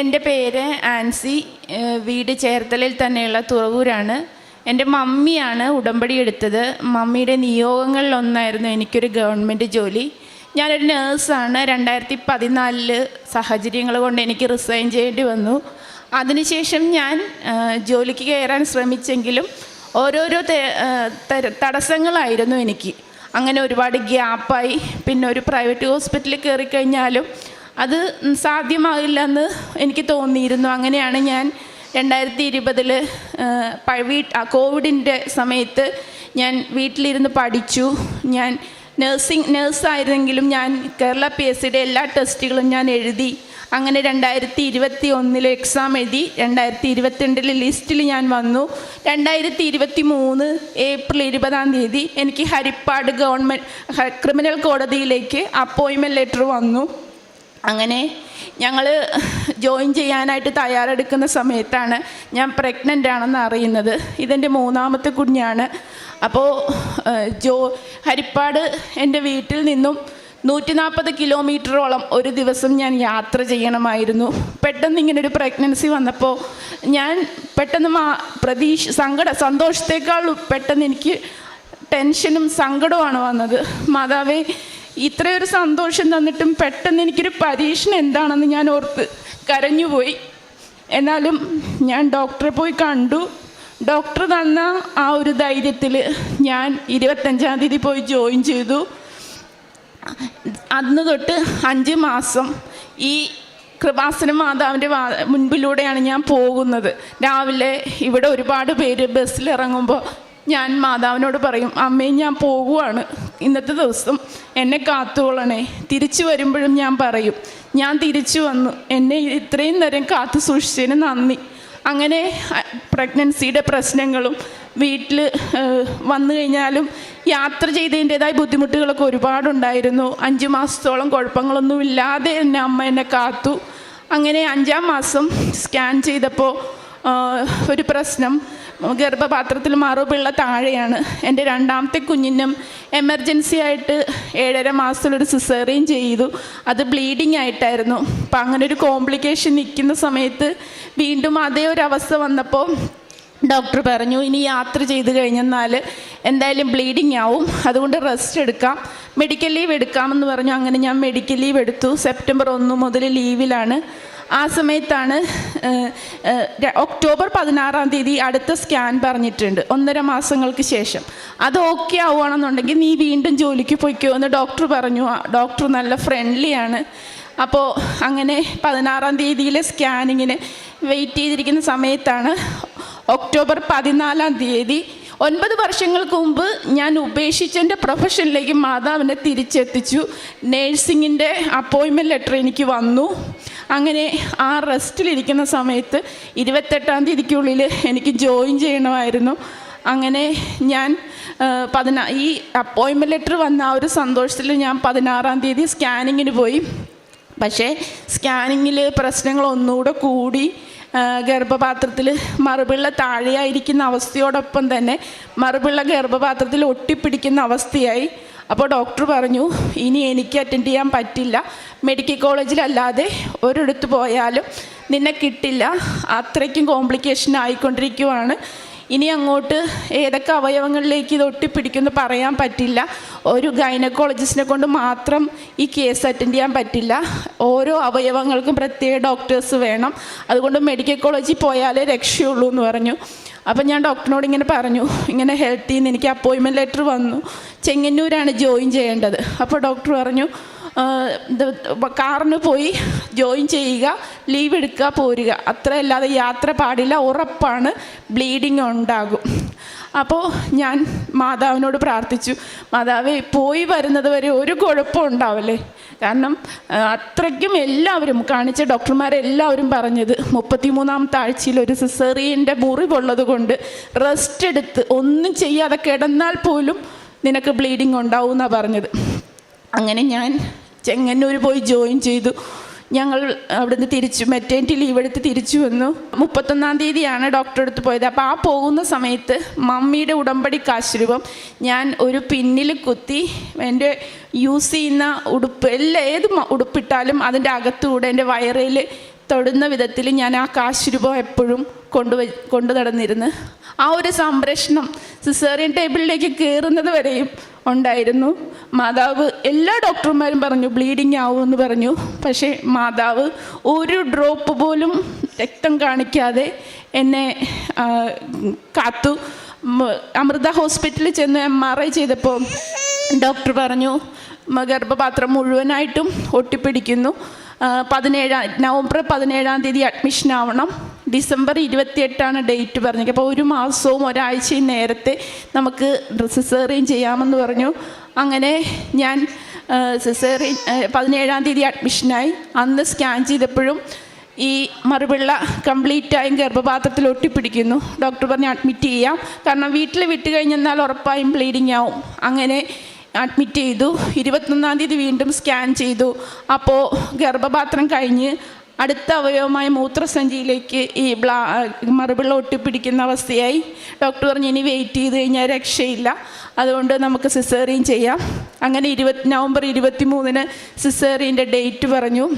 എന്റെ പേര് ആൻസി വീട് ചേർത്തലയിൽ തന്നെയുള്ള തുറവൂരാണ്. എന്റെ മമ്മിയാണ് ഉടമ്പടി എടുത്തത്. മമ്മിയുടെ നിയോഗങ്ങളിലൊന്നായിരുന്നു എനിക്കൊരു ഗവൺമെന്റ് ജോലി. ഞാനൊരു നേഴ്സാണ്. രണ്ടായിരത്തി പതിനാലിൽ സാഹചര്യങ്ങൾ കൊണ്ട് എനിക്ക് റിസൈൻ ചെയ്യേണ്ടി വന്നു. അതിനുശേഷം ഞാൻ ജോലിക്ക് കയറാൻ ശ്രമിച്ചെങ്കിലും ഓരോരോ തടസ്സങ്ങളായിരുന്നു എനിക്ക്. അങ്ങനെ ഒരുപാട് ഗ്യാപ്പായി. പിന്നെ ഒരു പ്രൈവറ്റ് ഹോസ്പിറ്റലിൽ കയറി കഴിഞ്ഞാലും അത് സാധ്യമാകില്ല എന്ന് എനിക്ക് തോന്നിയിരുന്നു. അങ്ങനെയാണ് ഞാൻ രണ്ടായിരത്തി ഇരുപതിൽ വീ കോവിഡിന്റെ സമയത്ത് ഞാൻ വീട്ടിലിരുന്ന് പഠിച്ചു. ഞാൻ നഴ്സിംഗ് നേഴ്സായിരുന്നെങ്കിലും ഞാൻ കേരള പി എസ് സിയുടെ എല്ലാ ടെസ്റ്റുകളും ഞാൻ എഴുതി. അങ്ങനെ രണ്ടായിരത്തി ഇരുപത്തി ഒന്നിൽ എക്സാം എഴുതി രണ്ടായിരത്തി ഇരുപത്തിരണ്ടിൽ ലിസ്റ്റിൽ ഞാൻ വന്നു. രണ്ടായിരത്തി ഇരുപത്തി മൂന്ന് ഏപ്രിൽ ഇരുപതാം തീയതി എനിക്ക് ഹരിപ്പാട് ഗവൺമെന്റ് ക്രിമിനൽ കോടതിയിലേക്ക് അപ്പോയിൻമെന്റ് ലെറ്റർ വന്നു. അങ്ങനെ ഞങ്ങൾ ജോയിൻ ചെയ്യാനായിട്ട് തയ്യാറെടുക്കുന്ന സമയത്താണ് ഞാൻ പ്രഗ്നന്റ് ആണെന്ന് അറിയുന്നത്. ഇതെന്റെ മൂന്നാമത്തെ കുഞ്ഞാണ്. അപ്പോൾ ജോ ഹരിപ്പാട് എന്റെ വീട്ടിൽ നിന്നും നൂറ്റി നാൽപ്പത് കിലോമീറ്ററോളം ഒരു ദിവസം ഞാൻ യാത്ര ചെയ്യണമായിരുന്നു. പെട്ടെന്ന് ഒരു പ്രഗ്നൻസി വന്നപ്പോൾ ഞാൻ പെട്ടെന്ന് മാ പ്രതീക്ഷ സങ്കട സന്തോഷത്തേക്കാൾ പെട്ടെന്ന് എനിക്ക് ടെൻഷനും സങ്കടവുമാണ് വന്നത്. മാതാവേ ഇത്രയൊരു സന്തോഷം തന്നിട്ടും പെട്ടെന്ന് എനിക്കൊരു പരീക്ഷണം എന്താണെന്ന് ഞാൻ ഓർത്ത് കരഞ്ഞുപോയി. എന്നാലും ഞാൻ ഡോക്ടറെ പോയി കണ്ടു. ഡോക്ടർ തന്ന ആ ഒരു ധൈര്യത്തിൽ ഞാൻ ഇരുപത്തഞ്ചാം തീയതി പോയി ജോയിൻ ചെയ്തു. അന്ന് തൊട്ട് അഞ്ച് മാസം ഈ കൃപാസന മാതാവിന്റെ മുൻപിലൂടെയാണ് ഞാൻ പോകുന്നത്. രാവിലെ ഇവിടെ ഒരുപാട് പേര് ബസ്സിൽ ഇറങ്ങുമ്പോൾ ഞാൻ മാതാവിനോട് പറയും അമ്മയും ഞാൻ പോകുവാണ് ഇന്നത്തെ ദിവസം എന്നെ കാത്തുകൊള്ളണേ. തിരിച്ചു വരുമ്പോഴും ഞാൻ പറയും ഞാൻ തിരിച്ചു വന്നു. എന്നെ ഇത്രയും നേരം കാത്തു സൂക്ഷിച്ചതിന് നന്ദി. അങ്ങനെ പ്രഗ്നൻസിയുടെ പ്രശ്നങ്ങളും വീട്ടിൽ വന്നു കഴിഞ്ഞാലും യാത്ര ചെയ്തതിന്റെതായ ബുദ്ധിമുട്ടുകളൊക്കെ ഒരുപാടുണ്ടായിരുന്നു. അഞ്ച് മാസത്തോളം കുഴപ്പങ്ങളൊന്നും ഇല്ലാതെ എന്നെ അമ്മ എന്നെ കാത്തു. അങ്ങനെ അഞ്ചാം മാസം സ്കാൻ ചെയ്തപ്പോൾ ഒരു പ്രശ്നം. ഗർഭപാത്രത്തിൽ മറുപിള്ള താഴെയാണ്. എന്റെ രണ്ടാമത്തെ കുഞ്ഞിനും എമർജൻസി ആയിട്ട് ഏഴര മാസത്തിലൊരു സിസേറിയൻ ചെയ്തു. അത് ബ്ലീഡിങ് ആയിട്ടായിരുന്നു. അപ്പം അങ്ങനെ ഒരു കോംപ്ലിക്കേഷൻ നിൽക്കുന്ന സമയത്ത് വീണ്ടും അതേ ഒരു അവസ്ഥ വന്നപ്പോൾ ഡോക്ടർ പറഞ്ഞു ഇനി യാത്ര ചെയ്ത് കഴിഞ്ഞെന്നാൽ എന്തായാലും ബ്ലീഡിങ് ആവും. അതുകൊണ്ട് റെസ്റ്റ് എടുക്കാം. മെഡിക്കൽ ലീവ് എടുക്കാമെന്ന് പറഞ്ഞു. അങ്ങനെ ഞാൻ മെഡിക്കൽ ലീവ് എടുത്തു. സെപ്റ്റംബർ ഒന്ന് മുതൽ ലീവിലാണ്. ആ സമയത്താണ് ഒക്ടോബർ പതിനാറാം തീയതി അടുത്ത സ്കാൻ പറഞ്ഞിട്ടുണ്ട് ഒന്നര മാസങ്ങൾക്ക് ശേഷം. അത് ഓക്കെ ആവുകയാണെന്നുണ്ടെങ്കിൽ നീ വീണ്ടും ജോലിക്ക് പോയിക്കോ എന്ന് ഡോക്ടർ പറഞ്ഞു. ഡോക്ടർ നല്ല ഫ്രണ്ട്ലിയാണ് അപ്പോൾ അങ്ങനെ പതിനാറാം തീയതിയിലെ സ്കാനിങ്ങിന് വെയിറ്റ് ചെയ്തിരിക്കുന്ന സമയത്താണ് ഒക്ടോബർ പതിനാലാം തീയതി. ഒൻപത് വർഷങ്ങൾക്ക് മുമ്പ് ഞാൻ ഉപേക്ഷിച്ചെന്റെ പ്രൊഫഷനിലേക്ക് മാതാവിനെ തിരിച്ചെത്തിച്ചു. നേഴ്സിങ്ങിന്റെ അപ്പോയിൻമെന്റ് ലെറ്റർ എനിക്ക് വന്നു. അങ്ങനെ ആ റെസ്റ്റിലിരിക്കുന്ന സമയത്ത് ഇരുപത്തെട്ടാം തീയതിക്കുള്ളിൽ എനിക്ക് ജോയിൻ ചെയ്യണമായിരുന്നു. അങ്ങനെ ഞാൻ പതിനാ ഈ അപ്പോയിൻമെന്റ് ലെറ്റർ വന്ന ആ ഒരു സന്തോഷത്തിൽ ഞാൻ പതിനാറാം തീയതി സ്കാനിങ്ങിന് പോയി. പക്ഷേ സ്കാനിങ്ങിൽ പ്രശ്നങ്ങൾ ഒന്നുകൂടെ കൂടി ഗർഭപാത്രത്തിൽ മറുപിള്ള താഴെയായിരിക്കുന്ന അവസ്ഥയോടൊപ്പം തന്നെ മറുപിള്ള ഗർഭപാത്രത്തിൽ ഒട്ടിപ്പിടിക്കുന്ന അവസ്ഥയായി. അപ്പോൾ ഡോക്ടർ പറഞ്ഞു ഇനി എനിക്ക് അറ്റൻഡ് ചെയ്യാൻ പറ്റില്ല. മെഡിക്കൽ കോളേജിലല്ലാതെ ഒരിടത്ത് പോയാലും നിന്നെ കിട്ടില്ല. അത്രയ്ക്കും കോംപ്ലിക്കേഷൻ ആയിക്കൊണ്ടിരിക്കുവാണ്. ഇനി അങ്ങോട്ട് ഏതൊക്കെ അവയവങ്ങളിലേക്ക് ഇത് ഒട്ടിപ്പിടിക്കുമെന്ന് പറയാൻ പറ്റില്ല. ഒരു ഗൈനക്കോളജിസ്റ്റിനെ കൊണ്ട് മാത്രം ഈ കേസ് അറ്റൻഡ് ചെയ്യാൻ പറ്റില്ല. ഓരോ അവയവങ്ങൾക്കും പ്രത്യേക ഡോക്ടേഴ്സ് വേണം. അതുകൊണ്ട് മെഡിക്കൽ കോളേജിൽ പോയാലേ രക്ഷയുള്ളൂ എന്ന് പറഞ്ഞു. അപ്പം ഞാൻ ഡോക്ടറിനോട് ഇങ്ങനെ പറഞ്ഞു. ഇങ്ങനെ ഹെൽത്തിൽ നിന്ന് എനിക്ക് അപ്പോയിൻമെന്റ് ലെറ്റർ വന്നു. ചെങ്ങന്നൂരാണ് ജോയിൻ ചെയ്യേണ്ടത്. അപ്പോൾ ഡോക്ടർ പറഞ്ഞു കാറിന് പോയി ജോയിൻ ചെയ്യുക ലീവ് എടുക്കുക പോരുക. അത്രയല്ലാതെ യാത്ര പാടില്ല ഉറപ്പാണ് ബ്ലീഡിങ് ഉണ്ടാകും. അപ്പോൾ ഞാൻ മാതാവിനോട് പ്രാർത്ഥിച്ചു മാതാവേ പോയി വരുന്നത് വരെ ഒരു കുഴപ്പം ഉണ്ടാവല്ലേ? കാരണം അത്രയ്ക്കും എല്ലാവരും കാണിച്ച ഡോക്ടർമാരെല്ലാവരും പറഞ്ഞത് മുപ്പത്തിമൂന്നാമത്തെ ആഴ്ചയിൽ ഒരു സിസേറിയന്റെ മുറിവുള്ളത് കൊണ്ട് റെസ്റ്റ് എടുത്ത് ഒന്നും ചെയ്യാതെ കിടന്നാൽ പോലും നിനക്ക് ബ്ലീഡിങ് ഉണ്ടാവും എന്നാണ് പറഞ്ഞത്. അങ്ങനെ ഞാൻ ചെങ്ങന്നൂർ പോയി ജോയിൻ ചെയ്തു. ഞങ്ങൾ അവിടുന്ന് തിരിച്ചു മെറ്റേണിറ്റി ലീവ് എടുത്ത് തിരിച്ചു വന്നു. മുപ്പത്തൊന്നാം തീയതിയാണ് ഡോക്ടറെ അടുത്ത് പോയത്. അപ്പോൾ ആ പോകുന്ന സമയത്ത് മമ്മിയുടെ ഉടമ്പടി കാശുരൂപം ഞാൻ ഒരു പിന്നിൽ കുത്തി എന്റെ യൂസ് ചെയ്യുന്ന ഉടുപ്പ് എല്ലാ ഏത് ഉടുപ്പിട്ടാലും അതിന്റെ അകത്തുകൂടെ എന്റെ വയറിൽ തൊടുന്ന വിധത്തിൽ ഞാൻ ആ കാശ് എപ്പോഴും കൊണ്ടുവ കൊണ്ടു നടന്നിരുന്ന് ആ ഒരു സംരക്ഷണം സിസേറിയൻ ടേബിളിലേക്ക് കയറുന്നത് വരെയും ഉണ്ടായിരുന്നു. മാതാവ് എല്ലാ ഡോക്ടർമാരും പറഞ്ഞു ബ്ലീഡിങ് ആവുമെന്ന് പറഞ്ഞു. പക്ഷേ മാതാവ് ഒരു ഡ്രോപ്പ് പോലും രക്തം കാണിക്കാതെ എന്നെ കാത്തു. അമൃത ഹോസ്പിറ്റലിൽ ചെന്ന് എം ആർ ഐ ചെയ്തപ്പോൾ ഡോക്ടർ പറഞ്ഞു ഗർഭപാത്രം മുഴുവനായിട്ടും ഒട്ടിപ്പിടിക്കുന്നു. പതിനേഴാം നവംബർ പതിനേഴാം തീയതി അഡ്മിഷൻ ആവണം. ഡിസംബർ ഇരുപത്തിയെട്ടാണ് ഡേറ്റ് പറഞ്ഞത്. അപ്പോൾ ഒരു മാസവും ഒരാഴ്ചയും നേരത്തെ നമുക്ക് സിസേറിയൻ ചെയ്യാമെന്ന് പറഞ്ഞു. അങ്ങനെ ഞാൻ സിസേറിയൻ പതിനേഴാം തീയതി അഡ്മിഷനായി അന്ന് സ്കാൻ ചെയ്തപ്പോഴും ഈ മറുപിള്ള കംപ്ലീറ്റായും ഗർഭപാത്രത്തിൽ ഒട്ടിപ്പിടിക്കുന്നു. ഡോക്ടർ പറഞ്ഞ് അഡ്മിറ്റ് ചെയ്യാം. കാരണം വീട്ടിൽ വിട്ട് കഴിഞ്ഞെന്നാൽ ഉറപ്പായും ബ്ലീഡിങ് ആവും. അങ്ങനെ അഡ്മിറ്റ് ചെയ്തു. ഇരുപത്തൊന്നാം തീയതി വീണ്ടും സ്കാൻ ചെയ്തു. അപ്പോൾ ഗർഭപാത്രം കഴിഞ്ഞ് അടുത്ത അവയവമായ മൂത്രസഞ്ചിയിലേക്ക് ഈ ബ്ലാ മറുപിള്ള ഒട്ടിപ്പിടിക്കുന്ന അവസ്ഥയായി. ഡോക്ടർ പറഞ്ഞു ഇനി വെയിറ്റ് ചെയ്ത് കഴിഞ്ഞാൽ രക്ഷയില്ല. അതുകൊണ്ട് നമുക്ക് സിസേറിയൻ ചെയ്യാം. അങ്ങനെ ഇരുപത് നവംബർ ഇരുപത്തി മൂന്നിന് സിസേറിയന്റെ ഡേറ്റ് പറഞ്ഞു.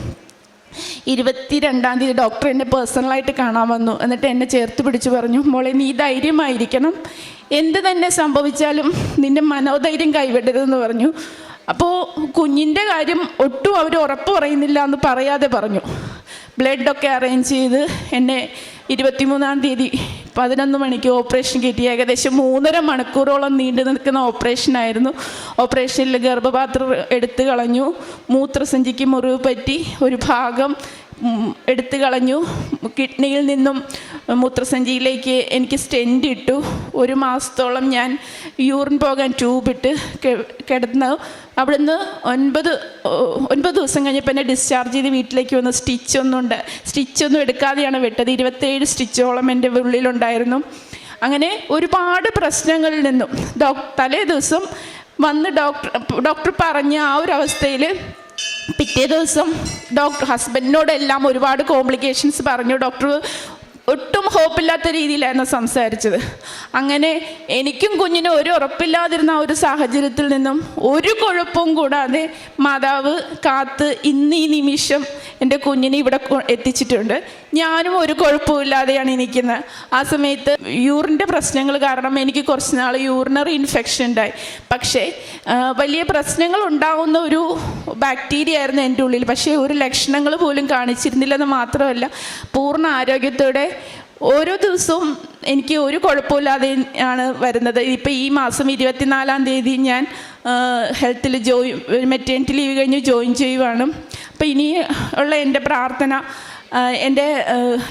ഇരുപത്തി രണ്ടാം തീയതി ഡോക്ടർ എന്നെ പേഴ്സണലായിട്ട് കാണാൻ വന്നു. എന്നിട്ട് എന്നെ ചേർത്ത് പിടിച്ച് പറഞ്ഞു മോളെ നീ ധൈര്യമായിരിക്കണം. എന്ത് തന്നെ സംഭവിച്ചാലും നിന്റെ മനോധൈര്യം കൈവിടരുതെന്ന് പറഞ്ഞു. അപ്പോൾ കുഞ്ഞിന്റെ കാര്യം ഒട്ടും അവർ ഉറപ്പ് പറയുന്നില്ല എന്ന് പറയാതെ പറഞ്ഞു. ബ്ലഡൊക്കെ അറേഞ്ച് ചെയ്ത് എന്നെ ഇരുപത്തിമൂന്നാം തീയതി പതിനൊന്ന് മണിക്ക് ഓപ്പറേഷൻ കിട്ടി. ഏകദേശം മൂന്നര മണിക്കൂറോളം നീണ്ടു നിൽക്കുന്ന ഓപ്പറേഷനായിരുന്നു ഓപ്പറേഷനിൽ ഗർഭപാത്രം എടുത്തു കളഞ്ഞു. മൂത്രസഞ്ചിക്ക് മുറിവ് പറ്റി. ഒരു ഭാഗം എടുത്തു കളഞ്ഞു. കിഡ്നിയിൽ നിന്നും മൂത്രസഞ്ചിയിലേക്ക് എനിക്ക് സ്റ്റെന്റ് ഇട്ടു. ഒരു മാസത്തോളം ഞാൻ യൂറിൻ പോകാൻ ട്യൂബിട്ട് കിടന്നു അവിടുന്ന് ഒൻപത് ഒൻപത് ദിവസം കഴിഞ്ഞപ്പോൾ എന്നെ ഡിസ്ചാർജ് ചെയ്ത് വീട്ടിലേക്ക് വന്ന്. സ്റ്റിച്ചൊന്നുണ്ട് സ്റ്റിച്ചൊന്നും എടുക്കാതെയാണ് വിട്ടത്. ഇരുപത്തേഴ് സ്റ്റിച്ചോളം എന്റെ ഉള്ളിലുണ്ടായിരുന്നു. അങ്ങനെ ഒരുപാട് പ്രശ്നങ്ങളിൽ നിന്നും ഡോ തലേ ദിവസം വന്ന് ഡോക്ടർ ഡോക്ടർ പറഞ്ഞ ആ ഒരു അവസ്ഥയിൽ പിറ്റേ ദിവസം ഡോക്ടർ ഹസ്ബൻഡിനോടെല്ലാം ഒരുപാട് കോംപ്ലിക്കേഷൻസ് പറഞ്ഞു. ഡോക്ടർ ഒട്ടും ഹോപ്പില്ലാത്ത രീതിയിലായിരുന്നു സംസാരിച്ചത്. അങ്ങനെ എനിക്കും കുഞ്ഞിനും ഒരു ഉറപ്പില്ലാതിരുന്ന ഒരു സാഹചര്യത്തിൽ നിന്നും ഒരു കുഴപ്പവും കൂടാതെ മാതാവ് കാത്ത് ഇന്ന് നിമിഷം എന്റെ കുഞ്ഞിനെ ഇവിടെ എത്തിച്ചിട്ടുണ്ട്. ഞാനും ഒരു കുഴപ്പമില്ലാതെയാണ് ഇരിക്കുന്നത് ആ സമയത്ത് യൂറിന്റെ പ്രശ്നങ്ങൾ കാരണം എനിക്ക് കുറച്ച് നാൾ യൂറിനറി ഇൻഫെക്ഷൻ ഉണ്ടായി. പക്ഷേ വലിയ പ്രശ്നങ്ങൾ ഉണ്ടാവുന്ന ഒരു ബാക്ടീരിയ ആയിരുന്നു എന്റെ ഉള്ളിൽ. പക്ഷേ ഒരു ലക്ഷണങ്ങൾ പോലും കാണിച്ചിരുന്നില്ലെന്ന് മാത്രമല്ല പൂർണ ആരോഗ്യത്തോടെ ഓരോ ദിവസവും എനിക്ക് ഒരു കുഴപ്പമില്ലാതെ ആണ് വരുന്നത്. ഇപ്പം ഈ മാസം ഇരുപത്തിനാലാം തീയതി ഞാൻ ഹെൽത്തിൽ ജോയി മെറ്റേണിറ്റി ലീവ് കഴിഞ്ഞ് ജോയിൻ ചെയ്യുവാണ്. അപ്പോൾ ഇനി ഉള്ള എന്റെ പ്രാർത്ഥന എന്റെ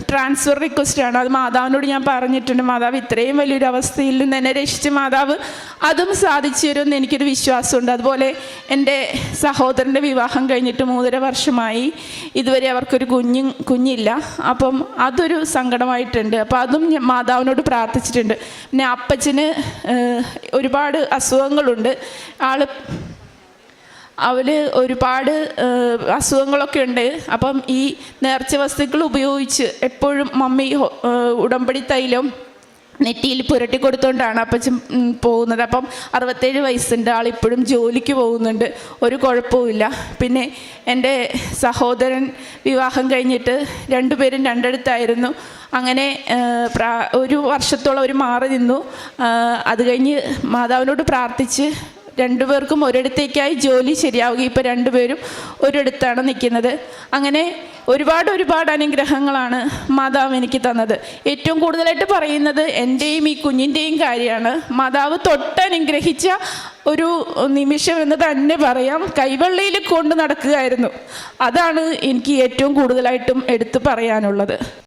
ട്രാൻസ്ഫർ റിക്വസ്റ്റാണ് അത് മാതാവിനോട് ഞാൻ പറഞ്ഞിട്ടുണ്ട്. മാതാവ് ഇത്രയും വലിയൊരു അവസ്ഥയിൽ നിന്ന് എന്നെ രക്ഷിച്ച് മാതാവ് അതും സാധിച്ചു തരുമെന്ന് എനിക്കൊരു വിശ്വാസമുണ്ട്. അതുപോലെ എന്റെ സഹോദരന്റെ വിവാഹം കഴിഞ്ഞിട്ട് മൂന്നര വർഷമായി ഇതുവരെ അവർക്കൊരു കുഞ്ഞു കുഞ്ഞില്ല. അപ്പം അതൊരു സങ്കടമായിട്ടുണ്ട്. അപ്പോൾ അതും മാതാവിനോട് പ്രാർത്ഥിച്ചിട്ടുണ്ട്. പിന്നെ അപ്പച്ചന് ഒരുപാട് അസുഖങ്ങളുണ്ട്. ആൾ അവർ ഒരുപാട് അസുഖങ്ങളൊക്കെ ഉണ്ട്. അപ്പം ഈ നേർച്ച വസ്തുക്കൾ ഉപയോഗിച്ച് എപ്പോഴും മമ്മി ഉടമ്പടി തൈലം നെറ്റിയിൽ പുരട്ടി കൊടുത്തുകൊണ്ടാണ് അപ്പച്ചൻ പോകുന്നത്. അപ്പം അറുപത്തേഴ് വയസ്സുണ്ട്. ആളിപ്പോഴും ജോലിക്ക് പോകുന്നുണ്ട്. ഒരു കുഴപ്പവുമില്ല. പിന്നെ എന്റെ സഹോദരൻ വിവാഹം കഴിഞ്ഞിട്ട് രണ്ടുപേരും രണ്ടിടത്തായിരുന്നു. അങ്ങനെ ഒരു വർഷത്തോളം അവർ മാറി നിന്നു. അത് കഴിഞ്ഞ് മാതാവിനോട് പ്രാർത്ഥിച്ച് രണ്ടുപേർക്കും ഒരിടത്തേക്കായി ജോലി ശരിയാവുക. ഇപ്പോൾ രണ്ടുപേരും ഒരിടത്താണ് നിൽക്കുന്നത്. അങ്ങനെ ഒരുപാട് ഒരുപാട് അനുഗ്രഹങ്ങളാണ് മാതാവ് എനിക്ക് തന്നത്. ഏറ്റവും കൂടുതലായിട്ട് പറയുന്നത് എന്റെയും ഈ കുഞ്ഞിന്റെയും കാര്യമാണ്. മാതാവ് തൊട്ടനുഗ്രഹിച്ച ഒരു നിമിഷം എന്ന് തന്നെ പറയാം. കൈവെള്ളയിൽ കൊണ്ട് നടക്കുകയായിരുന്നു. അതാണ് എനിക്ക് ഏറ്റവും കൂടുതലായിട്ടും എടുത്തു പറയാനുള്ളത്.